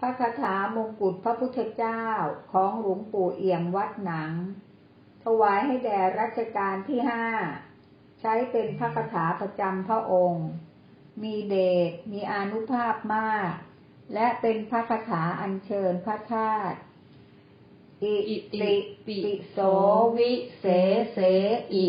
พระคาถามงกุฎพระพุทธเจ้าของหลวงปู่เอี่ยมวัดหนัง ถวายให้แด่รัชกาลที่ห้า ใช้เป็นพระคาถาประจำพระองค์ มีเดชมีอนุภาพมาก และเป็นพระคาถาอัญเชิญพระธาตุอิติปิโสวิเศเสอิ